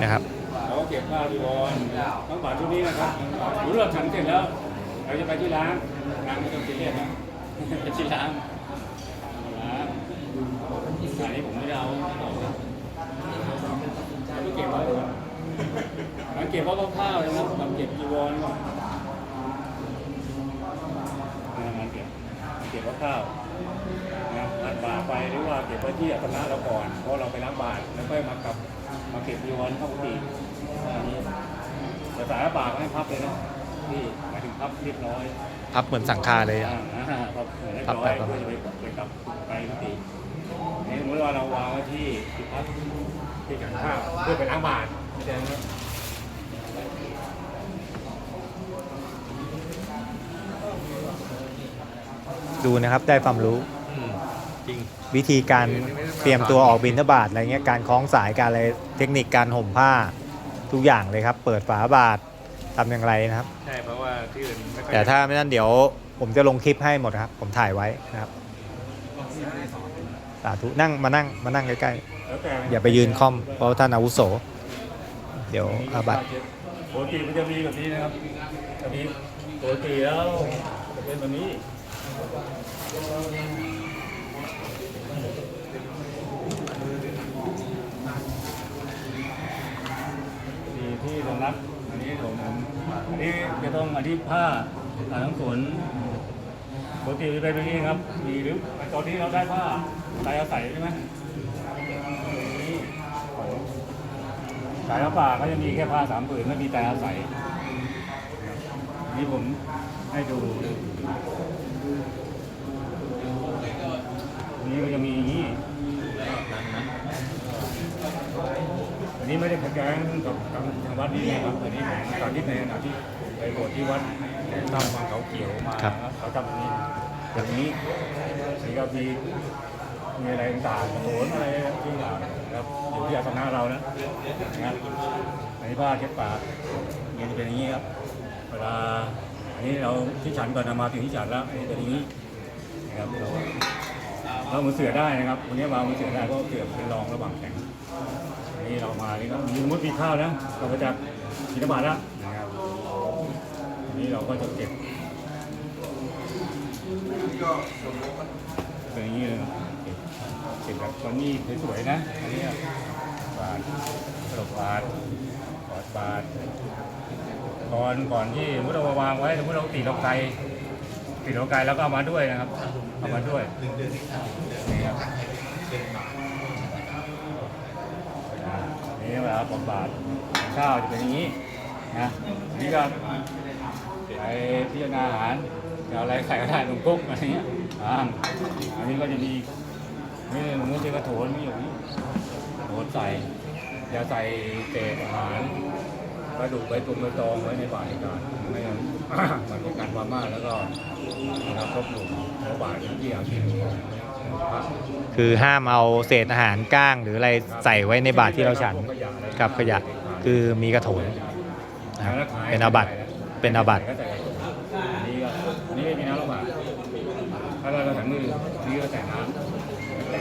นะครับเราก็เก็บข้าวที่วอนต้องบาทชุดนี้นะครับหรือเราฉันเสร็จแล้วเราจะไปที่ร้านร้านไม่ต้องซีเรียสนะไปที่ร้านร้านอันนี้ผมไม่ได้เอาเอาไปเก็บไว้ก่อนมันเก็บไว้ข้าวๆนะครับมันเก็บจีวรก่อนนะมันเก็บมัน เก็บไว้ข้าวนะรัดบาทไปหรือว่าเก็บไว้ที่อัตนาเราก่อนเพราะเราไปล้างบาทแล้วค่อยมากลับมาเก็บจีวรเข้ากุฏิอันนี้แต่สายบาทก็ให้พับเลยนะที่หมายถึงพับเรียบร้อยพับเหมือนสังฆาเลยอ่าอะครับเรียบครับร้อยครับก็จะไปไปกลับไปกุฏินี่สมมติว่าเราวางไว้ที่ที่พักที่ฉันข้าวเพื่อไปล้างบาทไม่ใช่ไหม ดูนะครับ ได้ความรู้จริง วิธีการเตรียมตัวออกบินทบาทอะไรเงี้ยการคล้องสายการอะไรเทคนิคการห่มผ้าทุกอย่างเลยครับ เปิดฝาบาททำอย่างไรนะครับ ใช่เพราะว่าที่อื่นไม่ค่อยแต่ถ้าไม่นั้นเดี๋ยวผมจะลงคลิปให้หมดครับ ผมถ่ายไว้นะครับสาธุนั่งมานั่งมานั่งใกล้แล้วแต่ๆอย่าไปยืนคอมเพราะท่านอาวุโส เดี๋ยวอาบัตปกติมันจะมีแบบนี้นะครับแบบนี้ปกติแล้วจะเป็นแบบนี้ ที่ที่สำนักอันนี้ผมอันนี้จะต้องอันนี้ผ้าผ้าทั้งสวนปกติจะเป็นแบบนี้ครับ มีหรือตอนนี้เราได้ผ้าลายอาศัยใช่ไหมสายผ้าป่าเขาจะมีแค่ผ้าสามผืนไม่มีแต่อาศัยนี่ผมให้ดู นี่มันจะมีอย่างนี้อันนี้ไม่ได้ขัดแย้งกับทางทางวัดนี้นะครับอันนี้ผมสาธิตในขณะที่ไปบวชที่วัดตามวังเขาเขียวมาครับ เขาทำแบบนี้แบบนี้นี่ก็มีมีอะไรต่างๆโถนอะไรที่ต่างนะครับอยู่ที่อาสนะเรานะนะครับอันนี้ผ้าเช็ดปากเนี่ยจะเป็นอย่างนี้ครับเวลาอันนี้เราที่ฉันก่อนนะมาถึงที่ฉันแล้วอันนี้เป็นอย่างนี้นะครับ เราเรามือเสือได้นะครับวันนี้วามือเสือได้ก็เสือเป็นรองระหว่างแข็งอันนี้เรามานี่ก็มีมมติมีข้าวนะเราก็จะกินน้ำมันแล้วนะครับอันนี้เราก็จะเก็บเป็นอย่างนี้เลยเก็บแบบตอนนี้สวยๆนะอันนี้บาทตลบบาทกอดบาทก่อนก่อนที่มมติเรามาวางไว้สมมติเราติดเราไกล ติดเราไกลแล้วก็เอามาด้วยนะครับเอามาด้วยนี่ครับอ่านี่เวลาบำบาทข้าวจะเป็นอย่างนี้นะนี่ก็ไปพิจารณาอาหารจะอาอะไรใส่ก็ได้ลงกุ๊กอะไรเงี้ยอ่าอันนี้ก็จะมีนี่สมมติจะกระโถนมีอยู่นี้โถนใส่อย่าใส่เศษอาหาร กระดูกไว้ตุ่มไว้ตองไว้ในบาตรก่อนไม่งั้นมันเป็นการความมากแล้วก็นะครับครบหลุมเพราะบาตรที่อาชีพของพระ คือห้ามเอาเศษอาหารก้างหรืออะไรใส่ไว้ในบาตรที่เราฉันกับขยะคือมีกระโถนนะครับเป็นอาบัติเป็นอาบัติอันนี้ก็อันนี้ไม่มีน้ำระบาดถ้าเราฉันมืออันนี้ก็แต่น้ำแต่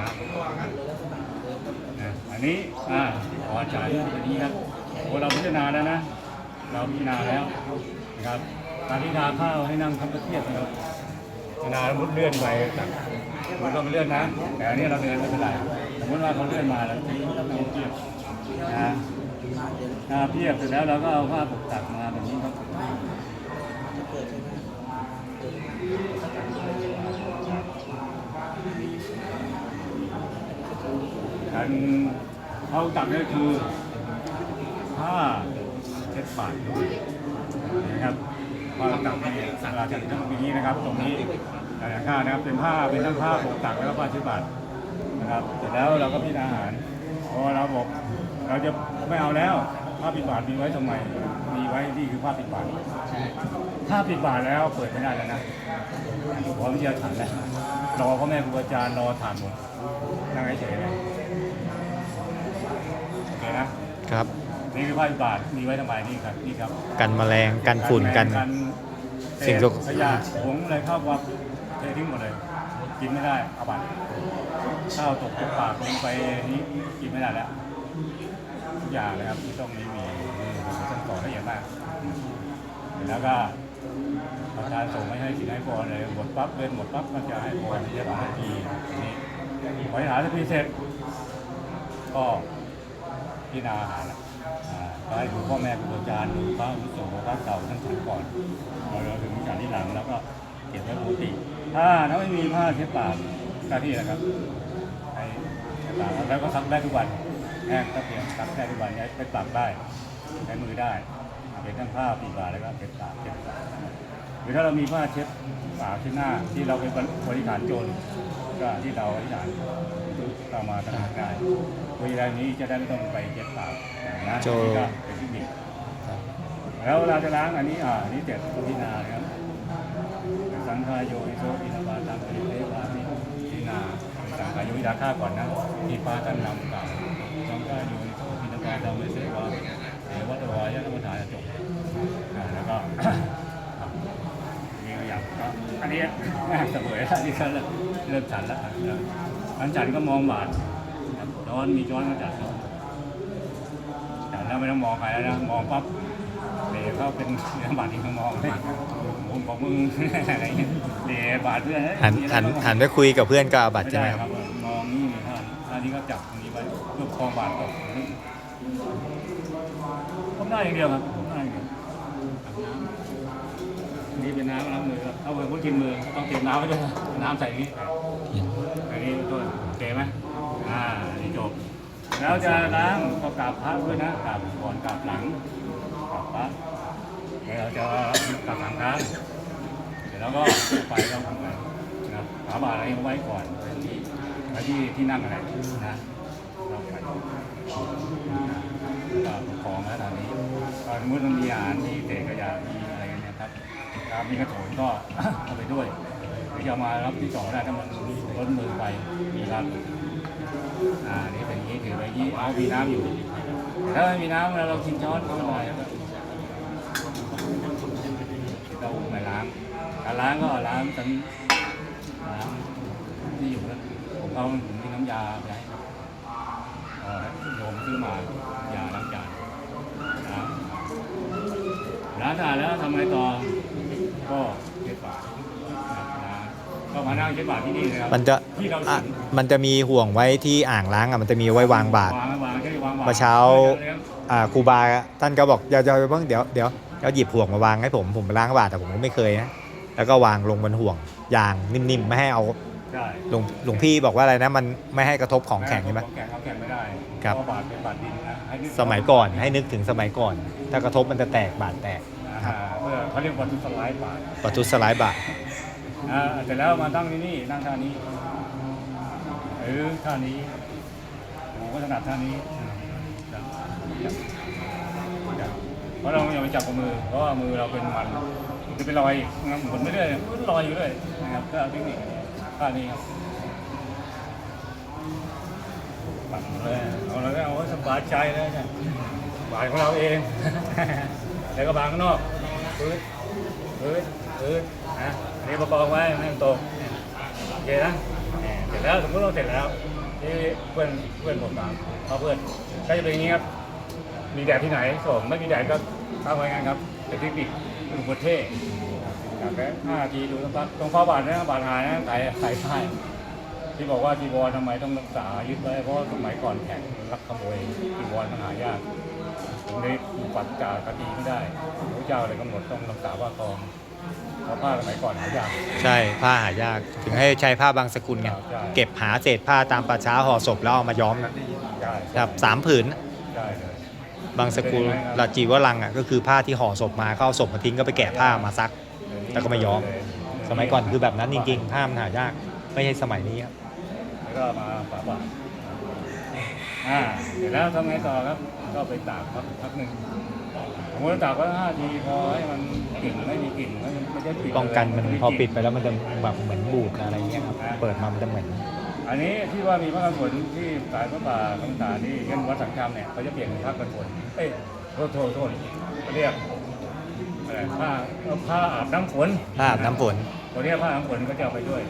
น้ำนะอันนี้อ่าขอจ่ายอันนี้ครับ โอ้เราพิจารณาแล้วนะ เราพิจารณาแล้วนะครับการพิจารณาข้าวให้นั่งทำกระเทียบนะครับพิจารณาแล้วมุดเลื่อนไปต่างมันก็ไม่เลื่อนนะ แต่อันนี้เราเดินไม่เป็นไรสมมติว่าเขาเลื่อนมาแล้วทีเราเทียบนะถ้าเทียบเสร็จแล้วเราก็เอาผ้าปกตักมาแบบนี้ครับการเขาตักนี่คือ ผ้าเช็ดปากนะครับผ้าตักนี่สังราชันต้งอย่างนี้นะครับ ตรงนี้หลายข้านะครับเป็นผ้าเป็นทั้งผ้าปกตักแล้วก็ผ้าเช็ดปากนะครับเสร็จแล้วเราก็พิจารณาอาหารพอเราบอกเราจะไม่เอาแล้วผ้าปิดบาทมีไว้ทำไมมีไว้นี่คือผ้าปิดบาทถ้าปิดบาทแล้วเปิดไม่ได้แล้วนะพร้อมที่จะฉันแล้วรอพ่อแม่ครูอาจารย์รอทานหมดนั่งเฉยๆเลยโอเคนะครับ นี่คือผ้าปิดบาทมีไว้ทำไมนี่ครับนี่ครับกันแมลงกันฝุ่นกันสิ่สิ่งงสก ขยะผงอะไรเข้าวับเททิ้งหมดเลย กินไม่ได้อาบัตข้าวตกตกปากลงไปนี้กินไม่ได้แล้วทุกอย่างเลยครับที่ต้องนี้มีผมต้องต่อละเอียดมากเสร็จแล้วก็ประธานส่งไม่ให้สินให้พรเลยหมดปั๊บเดินหมดปั๊บก็จะให้พรเรียบร้อยทีนี้พอหาสักทีเสร็จก็พิจารณาอาหารละอ่าก็ให้ดูพ่อแม่ครูอาจารย์ดูพระอุโสพระเก่าทั้งสามก่อนเราถึงการที่หลังแล้วก็เก็บไว้ปกติถ้าถ้าไม่มีผ้าเช็ดปากก็ที่นะครับให้เช็ดปากแล้วก็ซักได้ทุกวันแห้งก็เพียงซักได้ทุกวันใช้ไปปากได้ใช้มือได้เป็นทั้งผ้าปีบาแล้วก็เช็ดปากเช็ดปากหรือถ้าเรามีผ้าเช็ดปากเช็ดหน้าที่เราเป็นบริการโจร ก็ที่เราบริการเรามาทำงานได้เวลานี้จะได้ไม่ต้องไปเช็ดปากนะโจ นี่ก็เป็นเทคนิคแล้วเวลาจะล้างอันนี้อ่าอันนี้เจ็ดพินานะครับสังขารโยนิโสอินาบาตังปริเทวามิพินาสังขารโยนิดาฆ่าก่อนนะที่พระท่านนำกล่าวสังขารโยนิโสอินาบาตังปริเทวามิเอวัตวายะนมัฏฐานจบอ่าแล้วก็มีอย่างก็ อันนี้แม่เสมอแล้วที่เขาเริ่มเริ่มฉันแล้วอะแล้วอันฉันก็มองบาทร้อนมีช้อนก็จัดร้อนแต่แล้วไม่ต้องมองใครแล้วนะมองปั๊บเดี๋ยวเขาเป็นเรื่องบาดที่เขามองเลยผมบอกมึงอะไรเงี้ยเดี๋ยวบาดเพื่อนเฮ้ยหันมีอะไรหันบ้างหันไปคุยกับเพื่อนก็อาบัตไม่ใช่ไหมได้คครัรับบมองนี่มีท่านท่านนี้ก็จับตรงนี้ไว้เพื่อคลองบาดตกผมได้อย่างเดียวครับผมได้อย่างเดียว นี่เป็นน้ำล้างมือครับเอาไปพูดกินมือต้องเตรียมน้ำไว้ด้วยน้ำใส่อย่างนี้อันนี้ต้นโอเคไหมอ่านี่จบ แล้วจะล้างก็กราบพระด้วยนะกราบก่อนกราบหลังกราบพระแล้วเราจะกราบสามครั้งเสร็จแล้วก็ไปเราทำไงนะครับขาบาอะไรเอาไว้ก่อนไว้ที่ที่ที่นั่งอะไรนะเราไปก็ประคองแล้วตอนนี้ก็สมมติมันมีอาหารมีเศษขยะมีอะไรเงี้ย ครับถ้ามีกระโถนก็เอาไปด้วยหรือจะเอามารับที่สองได้ถ้ามันล้นมือไปมีรับอ่านี่เป็นอย่างนี้ถือไว้นี้เอามีน้ำอยู่ถ้าไม่มีน้ำเรากินช้อนก็ได้เราไม่ล้างการล้างก็ล้างทั้งล้างที่อยู่แล้วผมเอาผมมีน้ำยาไปโยมซื้อมายาล้างจานล้างล้างสะอาดแล้วทำไงต่อ ก็เช็ดปากล้างก็มานั่งเช็ดปากที่นี่นะครับมันจะที่เราอะถึงมันจะมีห่วงไว้ที่อ่างล้างอะมันจะมีไว้วางบาตร วางไว้วางแค่วางบาตรเมื่อเช้า อ่าครูบาท่านก็บอกอย่าจะไปเพิ่งเดี๋ยวเดี๋ยวก็หยิบห่วงมาวางให้ผมผมไปล้างบาตรแต่ผมก็ไม่เคยนะแล้วก็วางลงบนห่วงอย่างนิ่มๆไม่ให้เอาใช่หลวงหลวงพี่บอกว่าอะไรนะมันไม่ให้กระทบของแข็งใช่ไหม ของแข็งของแข็งไม่ได้ครับ เพาะบาดเป็นบาดดินนะให้นึสมัยก่อนให้นึกถึงสมัยก่อน ถ้ากระทบมันจะแตกบาดแตก อ่าเพื่อเขาเรียกว่าทุสไลด์บาดปัทุสลายบาดอ่าเสร็จแล้วมาตั้งที่นี่นั่งท่านี้หรือท่านี้ผมก็ถนัดท่านี้จับจับจับเพราะเราอย่าไปจับกับมือเพราะว่ามือเราเป็นมันจะเป็นรอยงั้นหมุนไม่เรื่อยมันลอยอยู่เรื่อยนะครับก็เทคนิคท่านี้ครับปั่นเลยเอาแล้วก็เอาไว้สบายใจเลยเนี่ยบายของเราเอง แล้วก็บางข้างนอก พื้นพื้นพื้นนะอันนี้ประกองไว้ไม่ให้มันตกเนี่ยโอเคนะเสร็จแล้วสมมติเราเสร็จแล้วที่เพื่อนเพื่อนผมถามเอาเพื่อนก็จะเป็นอย่างนี้ครับ มีแดดที่ไหนส่งไม่มีแดดก็ตั้งไว้งั้นครับเป็นเทคนิคลูกประเทศอยากแค่ห้านาทีดูสักพักตรงข้อบาดนะบาดหายนะใส่ใส่ผ้ที่บอกว่าจีวรทำไมต้องรักษายึดไว้เพราะสมัยก่อนแข่งรักขโมยจีวรมันหายาก ถึงได้ปัดจากคดีไม่ได้พระเจ้าเลยกำหนดต้องรักษาว่าทองเพราะผ้าสมัยก่อนหายาก ใช่ผ้าหายากถึงให้ใช้ผ้าบางสกุลไงใช่ เก็บหาเศษผ้าตามป่าช้าห่อศพแล้วเอามาย้อมนะใช่ครับสามผืนใช่เลยบางสกุลลาจีวรังอะก็คือผ้าที่ห่อศพมาเข้าศพมาทิ้งก็ไปแกะผ้ามาซัก แล้วก็มาย้อม สมัยก่อนคือแบบนั้นจริงๆผ้ามันหายาก ไม่ใช่สมัยนี้ครับ แล้วก็มาฝาบาทอ่าเสร็จแล้วทำไงต่อครับ ก็ไปตากพักพักหนึ่งผมว่าตากไว้ห้าทีพอให้มันกลิ่นไม่มีกลิ่นไม่ไม่ใช่กลิ่นป้องกันมันเลยพอปิดไปแล้วมันจะแบบเหมือนบูดอะไรเงี้ยครับ เปิดมามันจะเหมือน อันนี้ที่ว่ามีพระกันฝนที่สายพระป่าต่างๆที่เช่นวัดสังคามเนี่ยเขาจะเปลี่ยนเป็นพระกันฝนเอ้ยโทษโทษโทษเขาเรียกอะไรผ้าเอ่อผ้าอาบน้ำฝนผ้าอาบน้ำฝนตัวเนี้ยผ้าอาบน้ำฝนก็จะเอาไปด้วย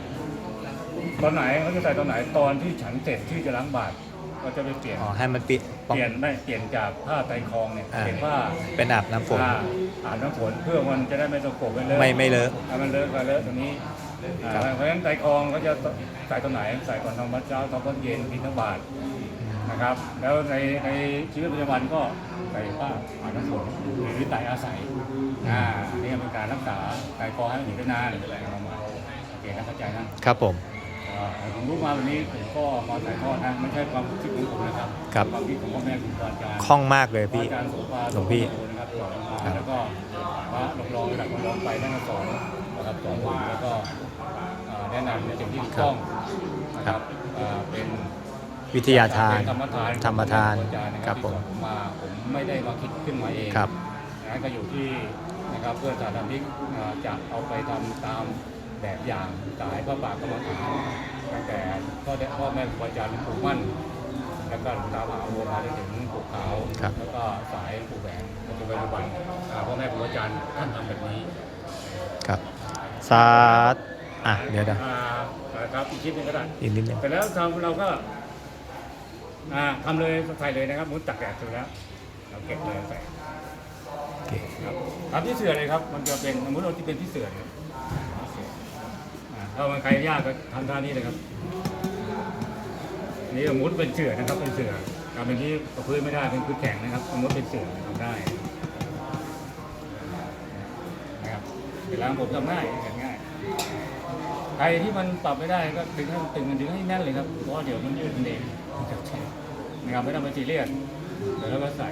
ตอนไหนเขาจะใส่ตอนไหนตอนที่ฉันเสร็จที่จะล้างบาตร ก็จะไปเปลี่ยนอ๋อให้มันปิดป้องเปลี่ยนไม่เปลี่ยนจากผ้าไตรคองเนี่ยอ่าเป็นผ้าเป็นอาบน้ำฝนผ้าอาบน้ำฝนเพื่อมันจะได้ไม่ตกปรกไม่เลอะไม่ไม่เลอะถ้ามันเลอะก็เลอะตรงนี้อ่าครับเพราะฉะนั้นไตรคองเขาจะใส่ตอนไหนใส่ก่อนทำวัดเช้าทำวัดเย็นบิณฑบาตนะครับ แล้วในในชีวิตประจำวันก็ใส่ผ้าอาบน้ำฝนหรือไตรอาศัยอ่านี่เป็นการรักษาไตรคองให้มันอยู่ได้นานอะไรประมาณโอเคนะเข้าใจนะครับผมเอ่อ ผมรู้มาวันนี้ผมก็มาถ่ายทอดนะไม่ใช่ความคิดของผมนะครับครับ ความคิดของพ่อแม่ครูบาอาจารย์คล่องมากเลยพี่ อาจารย์โสภาหลวงพี่ โสภานะครับสอนมาครับแล้วก็พระรองๆระดับรองๆไปท่านก็สอนนะครับสอนผมแล้วก็เอ่อแนะนำในสิ่งที่ถูกต้องนะครับเอ่อเป็น วิทยาทานเป็นธรรมทานธรรมทานของอาจารย์นะคครัรับบผม ที่สอนผมมาผมไม่ได้มาคิดขึ้นมาเองครับนั้นก็อยู่ที่นะครับเพื่อนสาธารณมิกเอ่อจะเอาไปทำตาม แบบอย่างสายพระป่ากรรมฐานตั้งแต่พ่อแม่พ่อแม่ครูอาจารย์หลวงปู่มั่น แล้วก็หลวงตามหาบัวมาได้ถึงปู่ขาวครับ แล้วก็สายปู่แหวนปัจจุบันปัจจุบันอ่าพ่อแม่ครูอาจารย์ท่านทำแบบนี้ครับสาธอะเดี๋ยวเดี๋ยวอ่าครับอีกชิ้นหนึงก็ได้ อีกนิดนึง แต่แล้วทำเราก็อ่าทำเลยใส่เลยนะครับมุดตักแดดเสร็จแล้ว เราเก็บเลยใส่โอเค ครับทำที่เสือเลยครับ มันจะเป็นสมมติเราที่เป็นที่เสือเนี่ยอ่า ถ้ามันใครยากก็ทำท่านี้เลยครับ นี่มมติเป็นเสือนะครับ เป็นเสือทำเป็นที่กับพื้นไม่ได้เป็นพื้นแข็งนะครับมมติเป็นเสือทำได้นะครับเวลาผมทำง่ายง่ายใครที่มันปรับไม่ได้ก็ดึงให้ตึงมันดึงให้แน่นเลยครับเพราะเดี๋ยวมันยืดมันเองนะครับไม่ต้องไปซีเรียสเดี๋ยวเราก็ใส่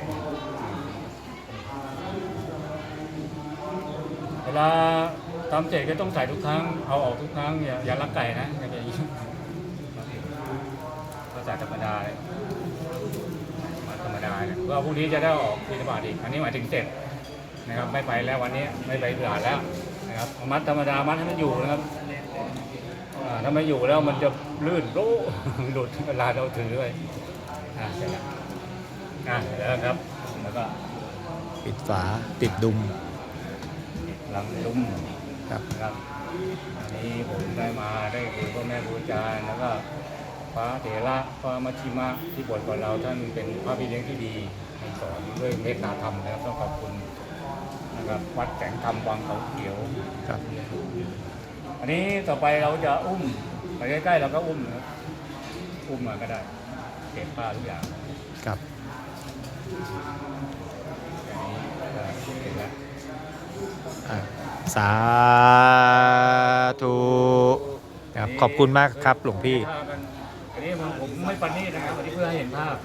เวลา ทำเสร็จก็ต้องใส่ทุกครั้ง เอาออกทุกครั้ง อย่าอย่าลักไก่นะอย่าอย่างนี้ก็ใส่ธรรมดาเลยมาธรรมดาเนี่ยเพื่อพรุ่งนี้จะได้ออกพิธบาตอีก อันนี้หมายถึงเสร็จนะครับไม่ไปแล้ววันนี้ไม่ไปพิธบาตแล้วนะครับมัดธรรมดามัดให้มันอยู่นะครับถ้าไม่อยู่แล้วมันจะลื่นโลหลุดเวลาเราถือไปอ่าเสร็จแล้วอ่าแล้วครับ แล้วก็ปิดฝาติดดุมหลังลุ่ม ครับ นะครับอันนี้ผมได้มาได้คุยพ่อแม่ครูอาจารย์แล้วก็พระเถระพระมัชชิมะที่บวชก่อนเราท่านเป็นพระพี่เลี้ยงที่ดีให้สอนด้วยเมตตาธรรมนะครับต้องขอบคุณนะครับวัดแสงธรรมวังเขาเขียวครับ อันนี้ต่อไปเราจะอุ้มไปใกล้ๆเราก็อุ้มนะครับอุ้มมาก็ได้เก็บผ้าทุกอย่างครับอันนี้ก็เสร็จแล้วอะ สาธุครับขอบคุณมากครับหลวงพี่ อันนี้ผมไม่ปันนี่นะครับอันนี้เพื่อให้เห็นภาพ